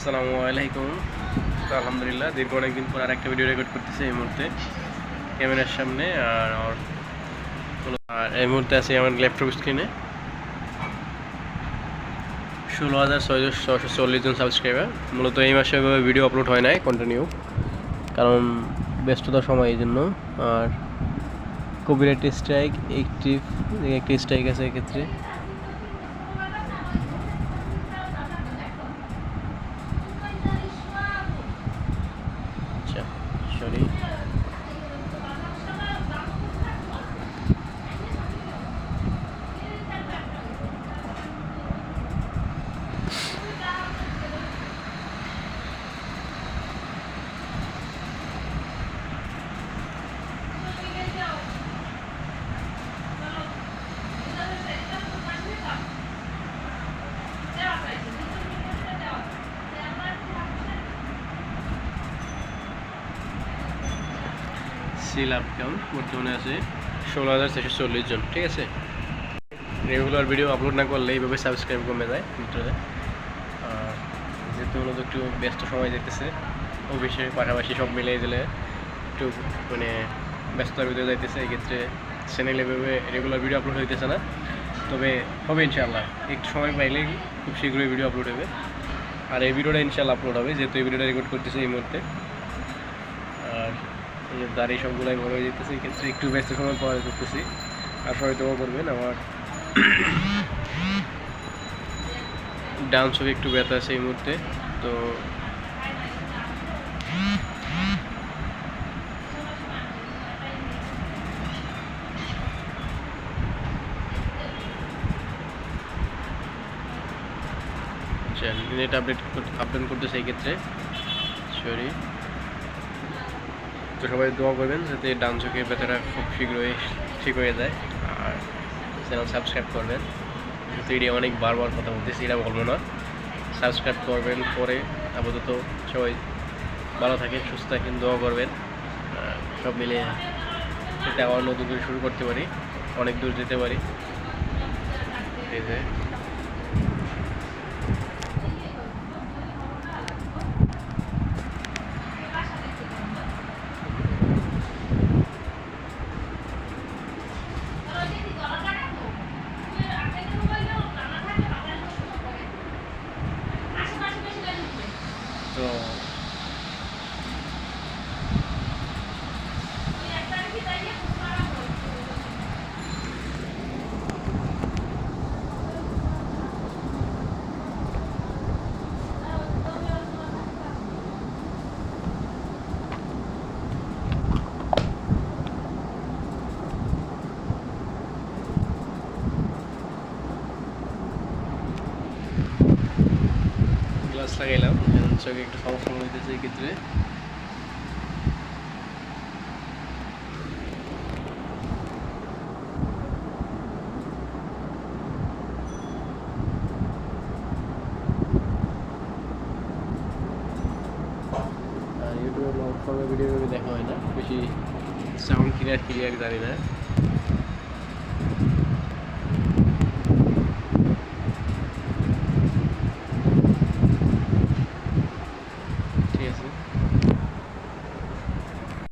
আসসালামু আলাইকুম। তো আলহামদুলিল্লাহ, দীর্ঘ অনেকদিন পর আর একটা ভিডিও রেকর্ড করতেছি এই মুহূর্তে ক্যামেরার সামনে, আর আর এই মুহূর্তে আছি আমার ল্যাপটপ স্ক্রিনে ষোলো হাজার ছয়শো ছশো চল্লিশ জন সাবস্ক্রাইবার মূলত এই মাসে ওইভাবে ভিডিও আপলোড হয় নাই কন্টিনিউ কারণ ব্যস্ততার সময় এই জন্য। আর কপিরাইট স্ট্রাইক একটি একটি স্ট্রাইক আছে এক্ষেত্রে আচ্ছা সরি সিল আপ কাউন্ট বর্তমানে আছে। ষোলো হাজার ছশো চল্লিশ জন, ঠিক আছে? রেগুলার ভিডিও আপলোড না করলে এইভাবে সাবস্ক্রাইব কমে যায় ভিতরে আর যেহেতু মূলত একটু ব্যস্ত সময় যেতেছে অফিসের পাশাপাশি সব মিলিয়ে দিলে একটু মানে ব্যস্ততার ভিতরে যাইতেছে, এক্ষেত্রে চ্যানেল এভাবে রেগুলার ভিডিও আপলোড হইতেছে না। তবে হবে ইনশাল্লাহ একটু সময় পাইলেই খুব শীঘ্রই ভিডিও আপলোড হবে। আর এই ভিডিওটা ইনশাল্লাহ আপলোড হবে, যেহেতু এই ভিডিওটা রেকর্ড করতেছে এই মুহূর্তে। আর এই যে দাড়ি সবগুলাই বড় হয়ে যেতেছে এই ক্ষেত্রে একটু ব্যস্ত সময় পাওয়া করতেছি। আর সবাই করবেন আমার ডান চোখে একটু ব্যথা আছে এই মুহূর্তে, তো নেট আপডেট আপডেট করতেছে এই ক্ষেত্রে। সরি তো সবাই দোয়া করবেন যাতে ডান চোখের ব্যথাটা খুব শীঘ্রই ঠিক হয়ে যায়। আর চ্যানেল সাবস্ক্রাইব করবেন। যেহেতু এটি অনেক বারবার কথা বলতেছি, এটা বলব না। সাবস্ক্রাইব করবেন পরে আপাতত সবাই ভালো থাকেন, সুস্থ থাকেন, দোয়া করবেন। সব মিলে যাতে আবার নতুন করে শুরু করতে পারি, অনেক দূর যেতে পারি। এই যে তো গ্লাস লাগাইলাম এখন চোখে একটু সমস্যা হইতেছে এই ক্ষেত্রে আর ইউটিউবে লং ফর্মে ভিডিও দেখা হয় না বেশি সাউন্ড ক্লিয়ার ক্লিয়ার জানি না